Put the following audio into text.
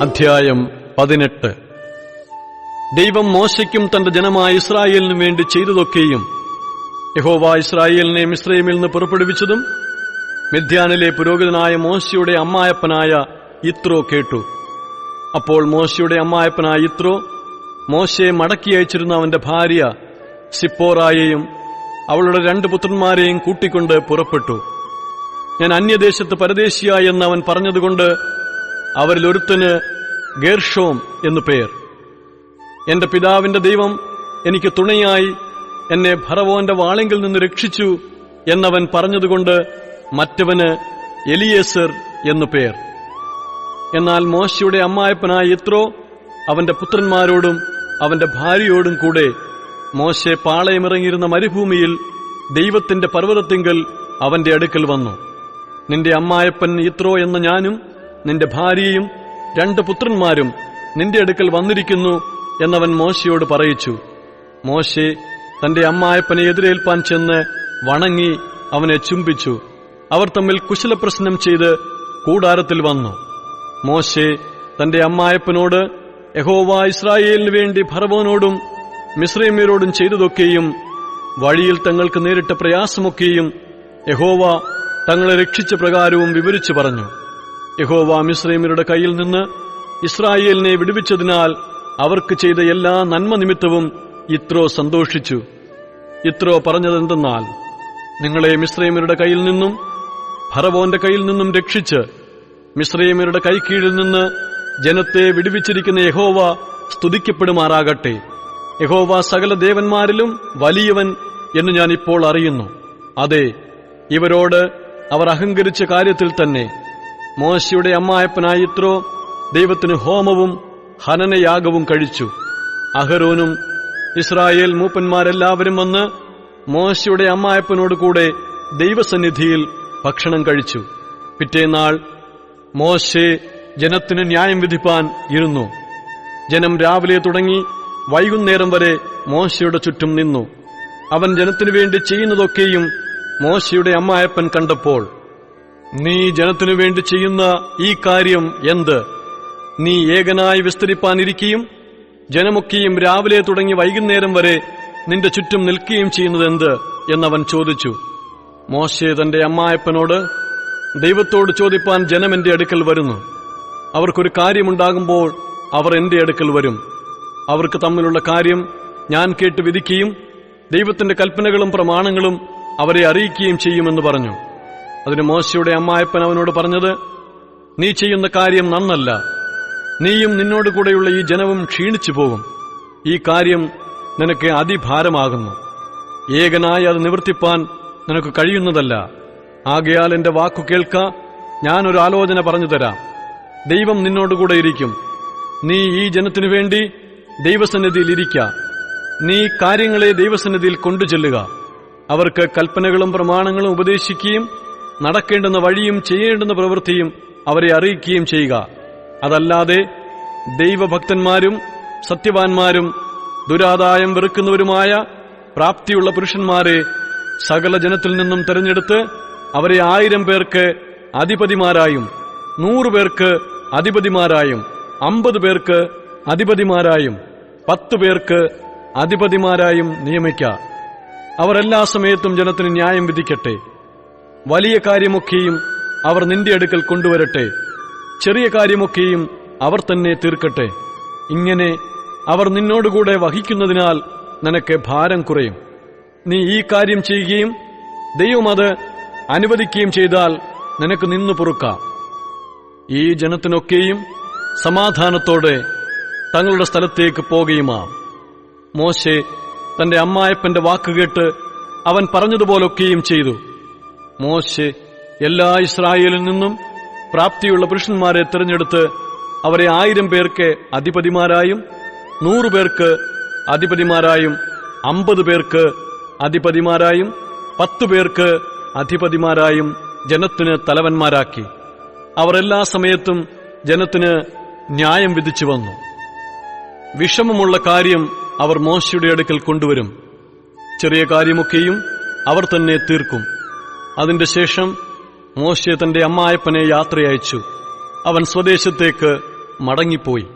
അധ്യായം പതിനെട്ട്. ദൈവം മോശയ്ക്കും തന്റെ ജനമായ ഇസ്രായേലിനും വേണ്ടി ചെയ്തതൊക്കെയും യഹോവ ഇസ്രായേലിനെ മിശ്രയിമിൽ നിന്ന് പുറപ്പെടുവിച്ചതും മിഥ്യാനിലെ പുരോഹിതനായ മോശയുടെ അമ്മായപ്പനായ ഇത്രോ കേട്ടു. അപ്പോൾ മോശയുടെ അമ്മായപ്പനായ ഇത്രോ മോശയെ മടക്കി അയച്ചിരുന്ന അവന്റെ ഭാര്യ സിപ്പോറായെയും അവളുടെ രണ്ട് പുത്രന്മാരെയും കൂട്ടിക്കൊണ്ട് പുറപ്പെട്ടു. ഞാൻ അന്യദേശത്ത് പരദേശിയായി എന്ന് അവൻ പറഞ്ഞതുകൊണ്ട് അവരിൽ ഒരുത്തന് ഗേർഷോം എന്നു പേർ. എന്റെ പിതാവിന്റെ ദൈവം എനിക്ക് തുണയായി എന്നെ ഭറവോന്റെ വാളിങ്കിൽ നിന്ന് രക്ഷിച്ചു എന്നവൻ പറഞ്ഞതുകൊണ്ട് മറ്റവന് എലിയേസർ എന്നു പേർ. എന്നാൽ മോശയുടെ അമ്മായപ്പനായ ഇത്രോ അവന്റെ പുത്രന്മാരോടും അവന്റെ ഭാര്യയോടും കൂടെ മോശെ പാളയമിറങ്ങിയിരുന്ന മരുഭൂമിയിൽ ദൈവത്തിന്റെ പർവതത്തിങ്കൽ അവന്റെ അടുക്കൽ വന്നു. നിന്റെ അമ്മായപ്പൻ ഇത്രോ എന്ന ഞാനും നിന്റെ ഭാര്യയും രണ്ട് പുത്രന്മാരും നിന്റെ അടുക്കൽ വന്നിരിക്കുന്നു എന്നവൻ മോശയോട് പറയിച്ചു. മോശെ തന്റെ അമ്മായപ്പനെ എതിരേൽപ്പാൻ ചെന്ന് വണങ്ങി അവനെ ചുംബിച്ചു. അവർ തമ്മിൽ കുശല പ്രശ്നം ചെയ്ത് കൂടാരത്തിൽ വന്നു. മോശെ തന്റെ അമ്മായപ്പനോട് യഹോവ ഇസ്രായേലിന് വേണ്ടി ഭറവോനോടും മിശ്രൈമ്യരോടും ചെയ്തതൊക്കെയും വഴിയിൽ തങ്ങൾക്ക് നേരിട്ട പ്രയാസമൊക്കെയും യഹോവ തങ്ങളെ രക്ഷിച്ച പ്രകാരവും വിവരിച്ചു പറഞ്ഞു. യഹോവ മിശ്രൈമരുടെ കയ്യിൽ നിന്ന് ഇസ്രായേലിനെ വിടുവിച്ചതിനാൽ അവർക്ക് ചെയ്ത എല്ലാ നന്മ നിമിത്തവും ഇത്രോ സന്തോഷിച്ചു. ഇത്രോ പറഞ്ഞതെന്തെന്നാൽ നിങ്ങളെ മിശ്രൈമരുടെ കയ്യിൽ നിന്നും ഭറവോന്റെ കയ്യിൽ നിന്നും രക്ഷിച്ച് മിശ്രൈമരുടെ കൈക്കീഴിൽ നിന്ന് ജനത്തെ വിടുവിച്ചിരിക്കുന്ന യഹോവ സ്തുതിക്കപ്പെടുമാറാകട്ടെ. യഹോവ സകല ദേവന്മാരിലും വലിയവൻ എന്ന് ഞാൻ ഇപ്പോൾ അറിയുന്നു. അതെ ഇവരോട് അവർ അഹങ്കരിച്ച കാര്യത്തിൽ തന്നെ മോശയുടെ അമ്മായപ്പനായ ഇത്രോ ദൈവത്തിന് ഹോമവും ഹനനയാഗവും കഴിച്ചു. അഹരോനും ഇസ്രായേൽ മൂപ്പന്മാരെല്ലാവരും വന്ന് മോശയുടെ അമ്മായപ്പനോട് കൂടെ ദൈവസന്നിധിയിൽ ഭക്ഷണം കഴിച്ചു. പിറ്റേനാൾ മോശെ ജനത്തിന് ന്യായം വിധിപ്പാൻ ഇരുന്നു. ജനം രാവിലെ തുടങ്ങി വൈകുന്നേരം വരെ മോശയുടെ ചുറ്റും നിന്നു. അവൻ ജനത്തിനു വേണ്ടി ചെയ്യുന്നതൊക്കെയും മോശയുടെ അമ്മായപ്പൻ കണ്ടപ്പോൾ നീ ജനത്തിനു വേണ്ടി ചെയ്യുന്ന ഈ കാര്യം എന്ത്? നീ ഏകനായി വിസ്തരിപ്പാനിരിക്കുകയും ജനമൊക്കെയും രാവിലെ തുടങ്ങി വൈകുന്നേരം വരെ നിന്റെ ചുറ്റും നിൽക്കുകയും ചെയ്യുന്നതെന്ത് എന്നവൻ ചോദിച്ചു. മോശെ തന്റെ അമ്മായപ്പനോട് ദൈവത്തോട് ചോദിപ്പാൻ ജനം എന്റെ അടുക്കൽ വരുന്നു. അവർക്കൊരു കാര്യമുണ്ടാകുമ്പോൾ അവർ എന്റെ അടുക്കൽ വരും. അവർക്ക് തമ്മിലുള്ള കാര്യം ഞാൻ കേട്ട് വിധിക്കുകയും ദൈവത്തിന്റെ കൽപ്പനകളും പ്രമാണങ്ങളും അവരെ അറിയിക്കുകയും ചെയ്യുമെന്ന് പറഞ്ഞു. അതിന് മോശയുടെ അമ്മായപ്പൻ അവനോട് പറഞ്ഞത് നീ ചെയ്യുന്ന കാര്യം നന്നല്ല. നീയും നിന്നോട് കൂടെയുള്ള ഈ ജനവും ക്ഷീണിച്ചു പോകും. ഈ കാര്യം നിനക്ക് അതിഭാരമാകുന്നു. ഏകനായി അത് നിവർത്തിപ്പാൻ നിനക്ക് കഴിയുന്നതല്ല. ആകയാൽ എന്റെ വാക്കു കേൾക്ക ഞാനൊരു ആലോചന പറഞ്ഞു തരാം. ദൈവം നിന്നോടുകൂടെ ഇരിക്കും. നീ ഈ ജനത്തിനു വേണ്ടി ദൈവസന്നിധിയിൽ ഇരിക്ക. നീ കാര്യങ്ങളെ ദൈവസന്നിധിയിൽ കൊണ്ടുചെല്ലുക. അവർക്ക് കൽപ്പനകളും പ്രമാണങ്ങളും ഉപദേശിക്കുകയും നടക്കേണ്ടുന്ന വഴിയും ചെയ്യേണ്ടുന്ന പ്രവൃത്തിയും അവരെ അറിയിക്കുകയും ചെയ്യുക. അതല്ലാതെ ദൈവഭക്തന്മാരും സത്യവാന്മാരും ദുരാദായം വെറുക്കുന്നവരുമായ പ്രാപ്തിയുള്ള പുരുഷന്മാരെ സകല ജനത്തിൽ നിന്നും തെരഞ്ഞെടുത്ത് അവരെ ആയിരം പേർക്ക് അധിപതിമാരായും നൂറു പേർക്ക് അധിപതിമാരായും അമ്പത് പേർക്ക് അധിപതിമാരായും പത്തു പേർക്ക് അധിപതിമാരായും നിയമിക്കുക അവരെല്ലാ സമയത്തും ജനത്തിന് ന്യായം വിധിക്കട്ടെ. വലിയ കാര്യമൊക്കെയും അവർ നിന്റെ അടുക്കൽ കൊണ്ടുവരട്ടെ. ചെറിയ കാര്യമൊക്കെയും അവർ തന്നെ തീർക്കട്ടെ. ഇങ്ങനെ അവർ നിന്നോടുകൂടെ വഹിക്കുന്നതിനാൽ നിനക്ക് ഭാരം കുറയും. നീ ഈ കാര്യം ചെയ്യുകയും ദൈവം അത് അനുവദിക്കുകയും ചെയ്താൽ നിനക്ക് നിന്നു പൊറുക്കാം. ഈ ജനത്തിനൊക്കെയും സമാധാനത്തോടെ തങ്ങളുടെ സ്ഥലത്തേക്ക് പോകുകയുമാം. മോശെ തന്റെ അമ്മായപ്പന്റെ വാക്കുകേട്ട് അവൻ പറഞ്ഞതുപോലൊക്കെയും ചെയ്തു. മോശെ എല്ലാ ഇസ്രായേലിൽ നിന്നും പ്രാപ്തിയുള്ള പുരുഷന്മാരെ തിരഞ്ഞെടുത്ത് അവരെ ആയിരം പേർക്ക് അധിപതിമാരായും നൂറു പേർക്ക് അധിപതിമാരായും അമ്പത് പേർക്ക് അധിപതിമാരായും പത്തു പേർക്ക് അധിപതിമാരായും ജനത്തിന് തലവന്മാരാക്കി. അവർ എല്ലാ സമയത്തും ജനത്തിന് ന്യായം വിധിച്ചു വന്നു. വിഷമമുള്ള കാര്യം അവർ മോശയുടെ അടുക്കൽ കൊണ്ടുവരും. ചെറിയ കാര്യമൊക്കെയും അവർ തന്നെ തീർക്കും. അതിന്റെ ശേഷം മോശെ തന്റെ അമ്മായപ്പനെ യാത്രയയച്ചു. അവൻ സ്വദേശത്തേക്ക് മടങ്ങിപ്പോയി.